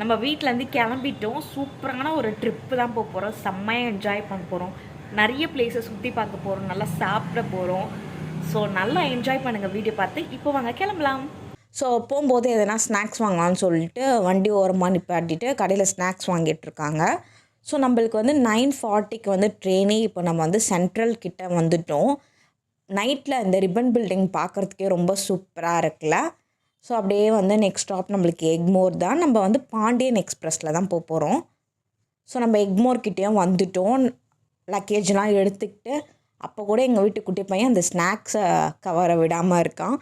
நம்ம வீட்டிலேருந்து கிளம்பிட்டோம். சூப்பரான ஒரு ட்ரிப்பு தான் போக போகிறோம் செம்மையாக என்ஜாய் பண்ண போகிறோம் நிறைய பிளேஸை சுற்றி பார்க்க போகிறோம் நல்லா சாப்பிட போகிறோம் ஸோ நல்லா என்ஜாய் பண்ணுங்கள் வீடியோ பார்த்து. இப்போ வாங்க கிளம்பலாம். ஸோ போகும்போது எதனா ஸ்நாக்ஸ் வாங்கலாம்னு சொல்லிட்டு வண்டி ஓரமாக நிப்பாட்டிட்டு கடையில் ஸ்நாக்ஸ் வாங்கிட்டு இருக்காங்க. ஸோ நம்மளுக்கு வந்து நைன் ஃபார்ட்டிக்கு வந்து ட்ரெயினே இப்போ நம்ம வந்து சென்ட்ரல் கிட்ட வந்துட்டோம். நைட்டில் இந்த ரிப்பன் பில்டிங் பார்க்குறதுக்கே ரொம்ப சூப்பராக இருக்குல்ல. ஸோ அப்படியே வந்து நெக்ஸ்ட் ஸ்டாப் நம்மளுக்கு எக்மோர் தான். நம்ம வந்து பாண்டியன் எக்ஸ்ப்ரெஸில் தான் போக போகிறோம் ஸோ நம்ம எக்மோர் கிட்டேயும் வந்துட்டோம். லக்கேஜ்லாம் எடுத்துக்கிட்டு அப்போ கூட எங்கள் வீட்டு குட்டி பையன் அந்த ஸ்நாக்ஸை கவர விடாமல் இருக்கான்.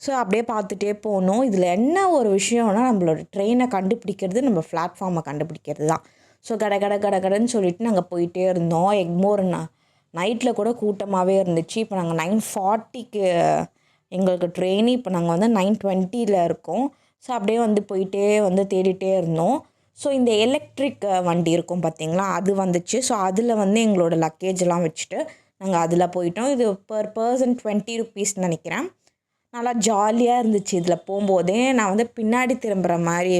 ஸோ அப்படியே பார்த்துட்டே போகணும் இதில் என்ன ஒரு விஷயம்னா நம்மளோட ட்ரெயினை கண்டுபிடிக்கிறது நம்ம பிளாட்ஃபார்மை கண்டுபிடிக்கிறது தான். ஸோ கட கட கட கடன்னு சொல்லிட்டு நாங்கள் போயிட்டே இருந்தோம். எக்மோர் நைட்டில் கூட கூட்டமாகவே இருந்துச்சு. இப்போ நாங்கள் நைன் ஃபார்ட்டிக்கு எங்களுக்கு ட்ரெயின் இப்போ நாங்கள் வந்து நைன் டுவெண்ட்டியில் இருக்கோம். ஸோ அப்படியே வந்து போயிட்டே வந்து தேடிட்டே இருந்தோம். ஸோ இந்த எலக்ட்ரிக் வண்டி இருக்கும் பார்த்தீங்களா அது வந்துச்சு. ஸோ அதில் வந்து எங்களோட லக்கேஜ்லாம் வச்சுட்டு நாங்கள் அதில் போயிட்டோம். இது பர் பர்சன் டுவெண்ட்டி ருபீஸ் நினைக்கிறேன். நல்லா ஜாலியாக இருந்துச்சு இதில் போகும்போதே. நான் வந்து பின்னாடி திரும்புகிற மாதிரி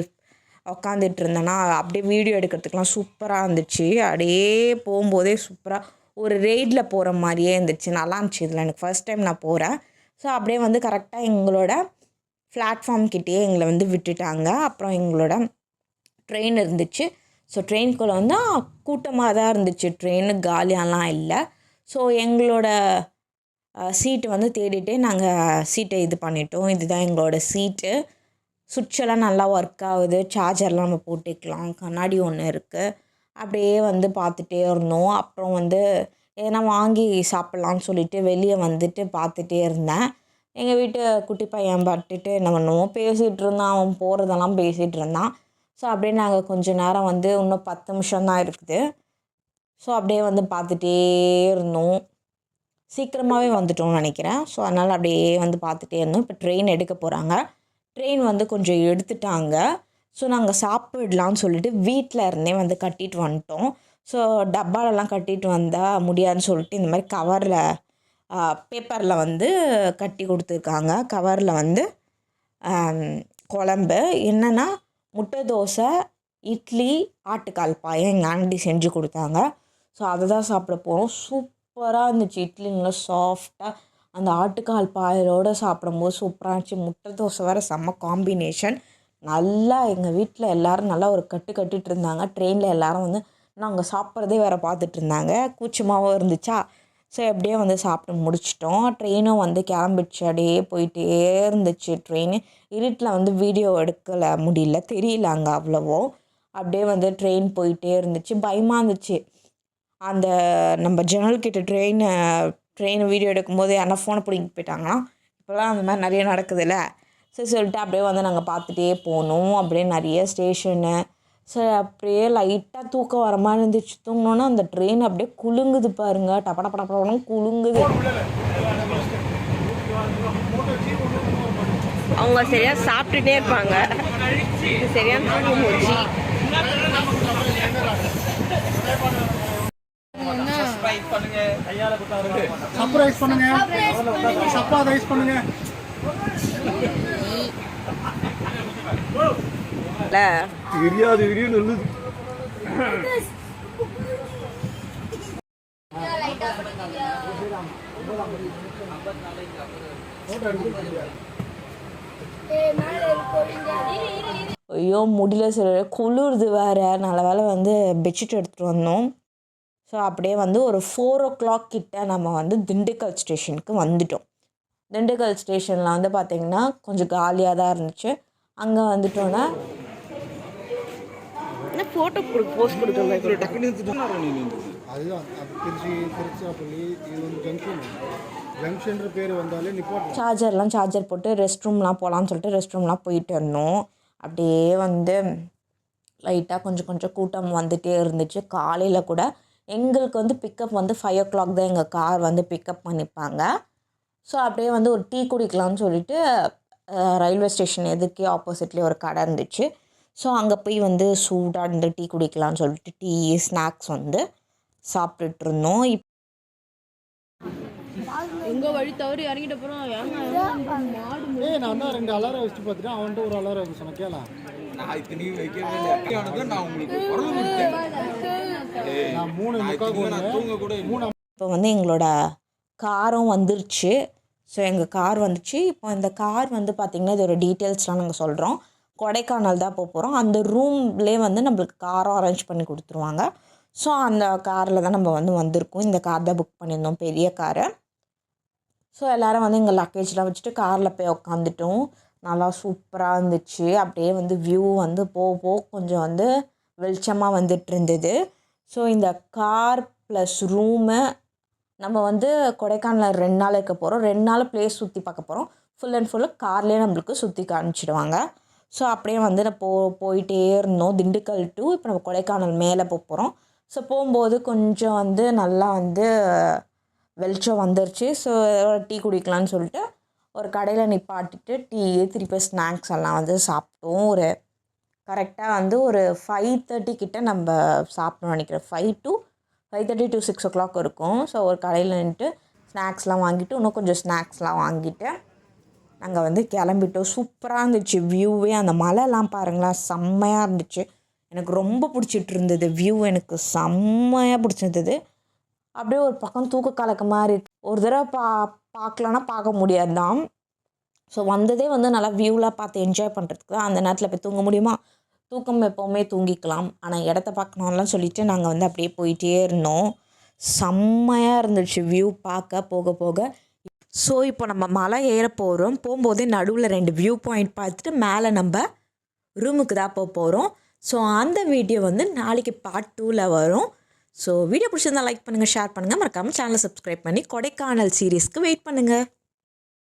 உக்காந்துட்டு இருந்தேன்னா அப்படியே வீடியோ எடுக்கிறதுக்கெலாம் சூப்பராக இருந்துச்சு. அப்படியே போகும்போதே சூப்பராக ஒரு ரெய்டில் போகிற மாதிரியே இருந்துச்சு. நல்லா இருந்துச்சு இதில். எனக்கு ஃபர்ஸ்ட் டைம் நான் போகிறேன் ஸோ அப்படியே வந்து கரெக்டாக எங்களோட பிளாட்ஃபார்ம் கிட்டேயே எங்களை வந்து விட்டுட்டாங்க. அப்புறம் எங்களோட ட்ரெயின் இருந்துச்சு. ஸோ ட்ரெயின்குள்ளே வந்து கூட்டமாக தான் இருந்துச்சு. ட்ரெயின் காலியாலாம் இல்லை. ஸோ எங்களோட சீட்டு வந்து தேடிட்டே நாங்கள் சீட்டை இது பண்ணிட்டோம். இதுதான் எங்களோட சீட்டு சுவிட்செல்லாம் நல்லா ஒர்க் ஆகுது. சார்ஜர்லாம் நம்ம போட்டுக்கலாம். கண்ணாடி ஒன்று இருக்குது அப்படியே வந்து பார்த்துட்டே இருந்தோம். அப்புறம் வந்து எதனா வாங்கி சாப்பிட்லான்னு சொல்லிட்டு வெளியே வந்துட்டு பார்த்துட்டே இருந்தேன். எங்கள் வீட்டு குட்டி பையன் பட்டுட்டு என்ன பண்ணுவோம் பேசிகிட்டு இருந்தான். அவன் போகிறதெல்லாம் பேசிகிட்டு இருந்தான். ஸோ அப்படியே நாங்கள் கொஞ்ச நேரம் வந்து இன்னும் பத்து நிமிஷம் தான் இருக்குது. ஸோ அப்படியே வந்து பார்த்துட்டே இருந்தோம். சீக்கிரமாகவே வந்துட்டோம்னு நினைக்கிறேன். ஸோ அதனால் அப்படியே வந்து பார்த்துட்டே இருந்தோம். இப்போ ட்ரெயின் எடுக்க போகிறாங்க ட்ரெயின் வந்து கொஞ்சம் எடுத்துட்டாங்க. ஸோ நாங்கள் சாப்பிடலான்னு சொல்லிட்டு வீட்டில் இருந்தே வந்து கட்டிட்டு வந்துட்டோம். ஸோ டப்பாலெல்லாம் கட்டிட்டு வந்தால் முடியாதுன்னு சொல்லிட்டு இந்த மாதிரி கவரில் பேப்பரில் வந்து கட்டி கொடுத்துருக்காங்க. கவரில் வந்து குழம்பு என்னென்னா முட்டை தோசை இட்லி ஆட்டுக்கால் பாயம் எங்கள் ஆண்டி செஞ்சு கொடுத்தாங்க. ஸோ அதை தான் சாப்பிட போகிறோம் சூப்பராக இருந்துச்சு. இட்லி நல்லா சாஃப்டாக அந்த ஆட்டுக்கால் பாயலோடு சாப்பிடும்போது சூப்பராக இருந்துச்சு. முட்டை தோசை வேறு செம்ம காம்பினேஷன் நல்லா எங்கள் வீட்டில் எல்லோரும் நல்லா ஒரு கட்டு கட்டிகிட்டு இருந்தாங்க. ட்ரெயினில் எல்லோரும் வந்து நாங்கள் சாப்பிட்றதே வேறு பார்த்துட்டு இருந்தாங்க கூச்சமாகவும் இருந்துச்சா? ஸோ எப்படியே வந்து சாப்பிட்டு முடிச்சிட்டோம். ட்ரெயினும் வந்து கிளம்பிடுச்சு. அப்படியே போயிட்டே இருந்துச்சு ட்ரெயின் இருட்டில் வந்து வீடியோ எடுக்கலை முடியல. தெரியல அங்கே அவ்வளவோ. அப்படியே வந்து ட்ரெயின் போயிட்டே இருந்துச்சு. பயமாக இருந்துச்சு. அந்த நம்ம ஜன்னல் கிட்ட ட்ரெயின் ட்ரெயின் வீடியோ எடுக்கும்போது யாரா ஃபோனை பிடிங்கிட்டு போயிட்டாங்கன்னா இப்போல்லாம் அந்த மாதிரி நிறைய நடக்குதுல்ல. சரி சொல்லிட்டு அப்படியே வந்து நாங்கள் பார்த்துட்டே போனோம். அப்படியே நிறைய ஸ்டேஷனு சரி அப்படியே லைட்டாக தூக்கம் வர மாதிரி இருந்துச்சு. தூங்கினோன்னா அந்த ட்ரெயின் அப்படியே குலுங்குது பாருங்க. டப்பட பட படம் குலுங்குது. அவங்க சரியாக சாப்பிட்டுட்டே இருப்பாங்க. இது சரியான தூக்கம் போச்சு பண்ணுங்க. தெரியாது விரியும் நல்லது ஐயோ முடியல சரி குளிருது வேறு. நல்ல வேலை வந்து பெட்ஷீட் எடுத்துகிட்டு வந்தோம். ஸோ அப்படியே வந்து ஒரு ஃபோர் ஓ கிளாக் கிட்ட நம்ம வந்து திண்டுக்கல் ஸ்டேஷனுக்கு வந்துட்டோம். திண்டுக்கல் ஸ்டேஷனில் வந்து பார்த்திங்கன்னா கொஞ்சம் காலியாக தான் இருந்துச்சு. அங்கே வந்துட்டோன்னா என்ன ஃபோட்டோ கொடு போஸ்ட் கொடுக்குறோம் அதுதான் அது திருச்சி திருச்சிராப்பள்ளி இது வந்து ஜங்ஷன் ஜங்ஷன்ற பேர் வந்தாலே நிப்பாட்டு சார்ஜர்லாம் சார்ஜர் போட்டு ரெஸ்ட் ரூம்லாம் போகலான்னு சொல்லிட்டு ரெஸ்ட் ரூம்லாம் போயிட்டு இருந்தோம் அப்படியே வந்து லைட்டாக கொஞ்சம் கொஞ்சம் கூட்டம் வந்துகிட்டே இருந்துச்சு. காலையில் கூட எங்களுக்கு வந்து பிக்கப் வந்து ஃபைவ் ஓ கிளாக் தான் எங்கள் கார் வந்து பிக்கப் பண்ணிப்பாங்க. ஸோ அப்படியே வந்து ஒரு டீ குடிக்கலாம்னு சொல்லிட்டு ரயில்வே ஸ்டேஷன் எதுக்கே ஆப்போசிட்லேயே ஒரு கடை இருந்துச்சு. ஸோ அங்கே போய் வந்து சூடாக இருந்து டீ குடிக்கலாம்னு சொல்லிட்டு டீ ஸ்நாக்ஸ் வந்து சாப்பிட்டுட்டு இருந்தோம். இப் எங்க வழி தவறி இறங்கிட்ட அப்புறம் ஏய் நான் தான் ரெண்டு அலாரம் வச்சுட்டு பார்த்துட்டேன். அவன்கிட்ட ஒரு அலாரம் வைக்க சொன்னேன் கேளா. நான் இத்தனையும் வைக்கவே இல்லை. கல்யாணத்தை நான் உங்களுக்கு குரல் கொடுத்தேன். ஏய், நான் மூணு நான் தூங்க கூட. மூணு இப்போ வந்து எங்களோட காரும் வந்துருச்சு. ஸோ எங்கள் கார் வந்துச்சு. இப்போ இந்த கார் வந்து பார்த்திங்கன்னா இதோட டீட்டெயில்ஸ்லாம் நாங்கள் சொல்கிறோம் கொடைக்கானல் தான் போக போகிறோம் அந்த ரூம்லேயே வந்து நம்மளுக்கு காரும் அரேஞ்ச் பண்ணி கொடுத்துருவாங்க. ஸோ அந்த காரில் தான் நம்ம வந்து வந்திருக்கோம். இந்த கார் தான் புக் பண்ணியிருந்தோம் பெரிய காரை ஸோ எல்லோரும் வந்து எங்கள் லக்கேஜ்லாம் வச்சுட்டு காரில் போய் உக்காந்துட்டோம். நல்லா சூப்பராக இருந்துச்சு. அப்படியே வந்து வியூ வந்து போக போக கொஞ்சம் வந்து வெளிச்சமாக வந்துட்டு இருந்தது. ஸோ இந்த கார் ப்ளஸ் ரூமு நம்ம வந்து கொடைக்கானலில் ரெண்டு நாள் இருக்க போகிறோம் ரெண்டு நாள் பிளேஸ் சுற்றி பார்க்க போகிறோம் ஃபுல் அண்ட் ஃபுல்லு கார்லேயே நம்மளுக்கு சுற்றி காமிச்சிடுவாங்க. ஸோ அப்படியே வந்து நான் போ போயிட்டே இருந்தோம். திண்டுக்கல் டு இப்போ நம்ம கொடைக்கானல் மேலே போக போகிறோம் ஸோ போகும்போது கொஞ்சம் வந்து நல்லா வந்து வெளிச்சம் வந்துருச்சு. ஸோ டீ குடிக்கலான்னு சொல்லிட்டு ஒரு கடையில் நிப்பாட்டிட்டு டீ திருப்பி ஸ்நாக்ஸ் எல்லாம் வந்து சாப்பிட்டோம். ஒரு கரெக்டாக வந்து ஒரு ஃபைவ் தேர்ட்டி கிட்டே நம்ம சாப்பிடணும்னு நினைக்கிறேன். Five to five thirty to six o'clock இருக்கும். ஸோ ஒரு கடையில் நின்றுட்டு ஸ்நாக்ஸ்லாம் வாங்கிட்டு இன்னும் கொஞ்சம் ஸ்நாக்ஸ்லாம் வாங்கிட்டு நாங்கள் வந்து கிளம்பிட்டோம். சூப்பராக இருந்துச்சு. வியூவே அந்த மலைலாம் பாருங்களேன் செம்மையாக இருந்துச்சு. எனக்கு ரொம்ப பிடிச்சிட்டு இருந்தது. வியூ எனக்கு செம்மையாக பிடிச்சிருந்தது. அப்படியே ஒரு பக்கம் தூக்க கலக்க மாதிரி ஒரு தடவை பா பார்க்கலன்னா பார்க்க முடியாது தான். ஸோ வந்ததே வந்து நல்லா வியூலாம் பார்த்து என்ஜாய் பண்ணுறதுக்கு தான் அந்த நேரத்தில் போய் தூங்க முடியுமா? தூக்கம் எப்போவுமே தூங்கிக்கலாம். ஆனால் இடத்த பார்க்கணும்லாம் சொல்லிட்டு நாங்கள் வந்து அப்படியே போயிட்டே இருந்தோம். செம்மையாக இருந்துச்சு வியூ பார்க்க போக போக. ஸோ இப்போ நம்ம மலை ஏற போகிறோம் போகும்போதே நடுவில் ரெண்டு வியூ பாயிண்ட் பார்த்துட்டு மேலே நம்ம ரூமுக்கு தான் போக போகிறோம் ஸோ அந்த வீடியோ வந்து நாளைக்கு பார்ட் டூவில் வரும். ஸோ வீடியோ பிடிச்சிருந்தா லைக் பண்ணுங்கள் ஷேர் பண்ணுங்கள் மறக்காமல் சேனலை சப்ஸ்கிரைப் பண்ணி கொடைக்கானல் சீரீஸ்க்கு வெயிட் பண்ணுங்கள்